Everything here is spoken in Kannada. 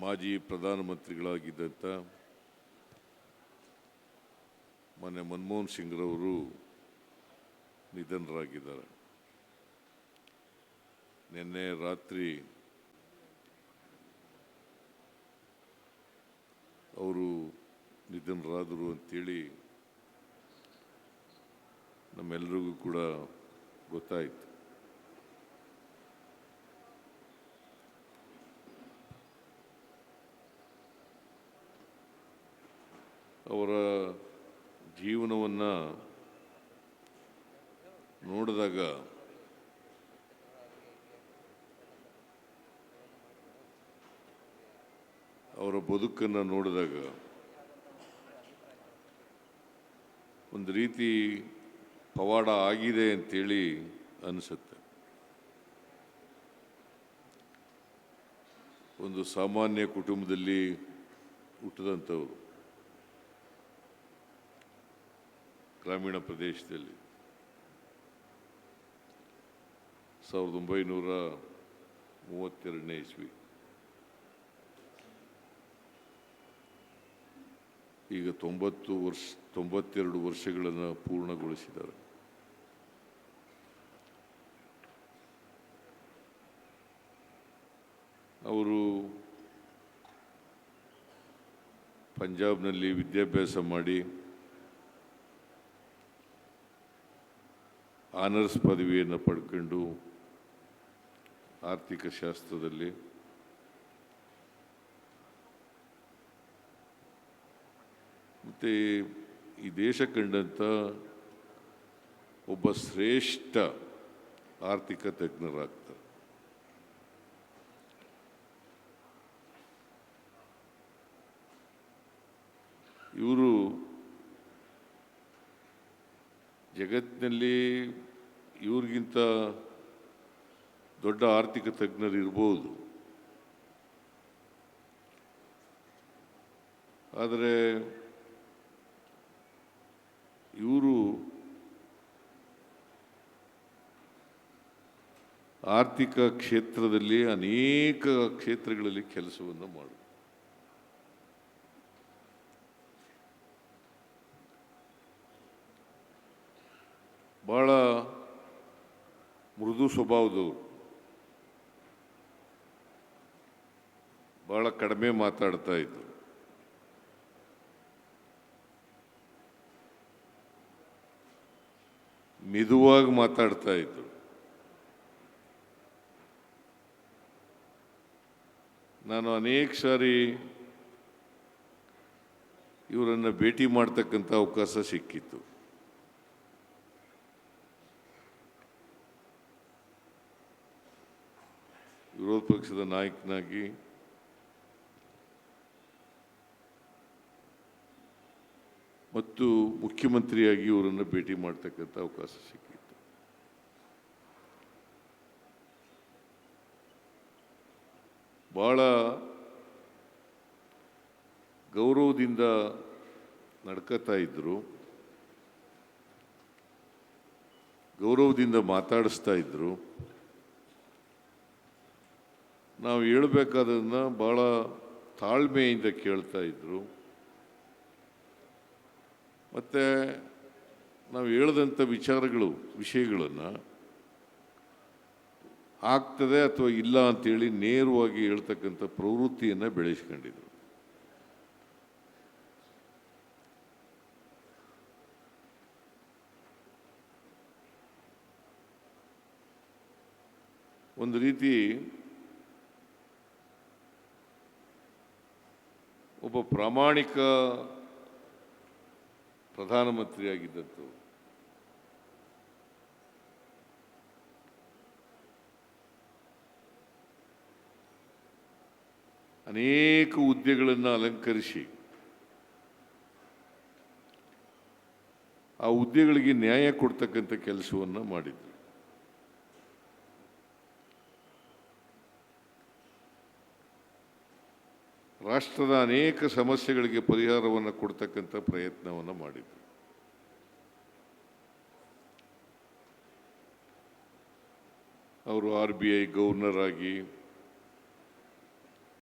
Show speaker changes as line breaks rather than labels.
ಮಾಜಿ ಪ್ರಧಾನಮಂತ್ರಿಗಳಾಗಿದ್ದಂಥ ಮೊನ್ನೆ ಮನಮೋಹನ್ ಸಿಂಗ್ರವರು ನಿಧನರಾಗಿದ್ದಾರೆ. ನಿನ್ನೆ ರಾತ್ರಿ ಅವರು ನಿಧನರಾದರು ಅಂತೇಳಿ ನಮ್ಮೆಲ್ಲರಿಗೂ ಕೂಡ ಗೊತ್ತಾಯಿತು. ಅವರ ಜೀವನವನ್ನು ನೋಡಿದಾಗ ಅವರ ಬದುಕನ್ನು ನೋಡಿದಾಗ ಒಂದು ರೀತಿ ಪವಾಡ ಆಗಿದೆ ಅಂತೇಳಿ ಅನಿಸುತ್ತೆ. ಒಂದು ಸಾಮಾನ್ಯ ಕುಟುಂಬದಲ್ಲಿ ಹುಟ್ಟಿದಂಥವ್ರು. ಗ್ರಾಮೀಣ ಪ್ರದೇಶದಲ್ಲಿ ಸಾವಿರದ ಒಂಬೈನೂರ ಮೂವತ್ತೆರಡನೇ ಇಸ್ವಿ. ಈಗ ತೊಂಬತ್ತು ವರ್ಷ, ತೊಂಬತ್ತೆರಡು ವರ್ಷಗಳನ್ನು ಪೂರ್ಣಗೊಳಿಸಿದ್ದಾರೆ. ಅವರು ಪಂಜಾಬ್ನಲ್ಲಿ ವಿದ್ಯಾಭ್ಯಾಸ ಮಾಡಿ ಆನರ್ಸ್ ಪದವಿಯನ್ನು ಪಡ್ಕೊಂಡು ಆರ್ಥಿಕ ಶಾಸ್ತ್ರದಲ್ಲಿ ಮತ್ತು ಈ ದೇಶ ಕಂಡಂಥ ಒಬ್ಬ ಶ್ರೇಷ್ಠ ಆರ್ಥಿಕ ತಜ್ಞರಾಗ್ತಾರೆ. ಇವರು ಜಗತ್ತಿನಲ್ಲಿ ಇವ್ರಿಗಿಂತ ದೊಡ್ಡ ಆರ್ಥಿಕ ತಜ್ಞರು ಇರ್ಬೋದು. ಆದರೆ ಇವರು ಆರ್ಥಿಕ ಕ್ಷೇತ್ರದಲ್ಲಿ ಅನೇಕ ಕ್ಷೇತ್ರಗಳಲ್ಲಿ ಕೆಲಸವನ್ನು ಮಾಡು ಮೃದು ಸ್ವಭಾವದವರು. ಬಹಳ ಕಡಿಮೆ ಮಾತಾಡ್ತಾ ಇದ್ರು. ಮಿದುವಾಗಿ ಮಾತಾಡ್ತಾ ಇದ್ರು. ನಾನು ಅನೇಕ ಸಾರಿ ಇವರನ್ನು ಭೇಟಿ ಮಾಡ್ತಕ್ಕಂಥ ಅವಕಾಶ ಸಿಕ್ಕಿತ್ತು. ವಿರೋಧ ಪಕ್ಷದ ನಾಯಕನಾಗಿ ಮತ್ತು ಮುಖ್ಯಮಂತ್ರಿಯಾಗಿ ಇವರನ್ನು ಭೇಟಿ ಮಾಡ್ತಕ್ಕಂಥ ಅವಕಾಶ ಸಿಕ್ಕಿತ್ತು. ಬಹಳ ಗೌರವದಿಂದ ನಡ್ಕೋತಾ ಇದ್ದರು ಗೌರವದಿಂದ ಮಾತಾಡಿಸ್ತಾ ಇದ್ರು. ನಾವು ಹೇಳ್ಬೇಕಾದನ್ನ ಭಾಳ ತಾಳ್ಮೆಯಿಂದ ಕೇಳ್ತಾ ಇದ್ರು. ಮತ್ತು ನಾವು ಹೇಳಿದಂಥ ವಿಚಾರಗಳು, ವಿಷಯಗಳನ್ನು ಆಗ್ತದೆ ಅಥವಾ ಇಲ್ಲ ಅಂಥೇಳಿ ನೇರವಾಗಿ ಹೇಳ್ತಕ್ಕಂಥ ಪ್ರವೃತ್ತಿಯನ್ನು ಬೆಳೆಸ್ಕೊಂಡಿದ್ರು. ಒಂದು ರೀತಿ ಒಬ್ಬ ಪ್ರಾಮಾಣಿಕ ಪ್ರಧಾನಮಂತ್ರಿಯಾಗಿದ್ದದ್ದು. ಅನೇಕ ಹುದ್ದೆಗಳನ್ನು ಅಲಂಕರಿಸಿ ಆ ಹುದ್ದೆಗಳಿಗೆ ನ್ಯಾಯ ಕೊಡ್ತಕ್ಕಂಥ ಕೆಲಸವನ್ನು ಮಾಡಿದ್ರು. ರಾಷ್ಟ್ರದ ಅನೇಕ ಸಮಸ್ಯೆಗಳಿಗೆ ಪರಿಹಾರವನ್ನು ಕೊಡ್ತಕ್ಕಂಥ ಪ್ರಯತ್ನವನ್ನು ಮಾಡಿದ್ರು. ಅವರು ಆರ್ ಬಿ ಐ ಗವರ್ನರ್ ಆಗಿ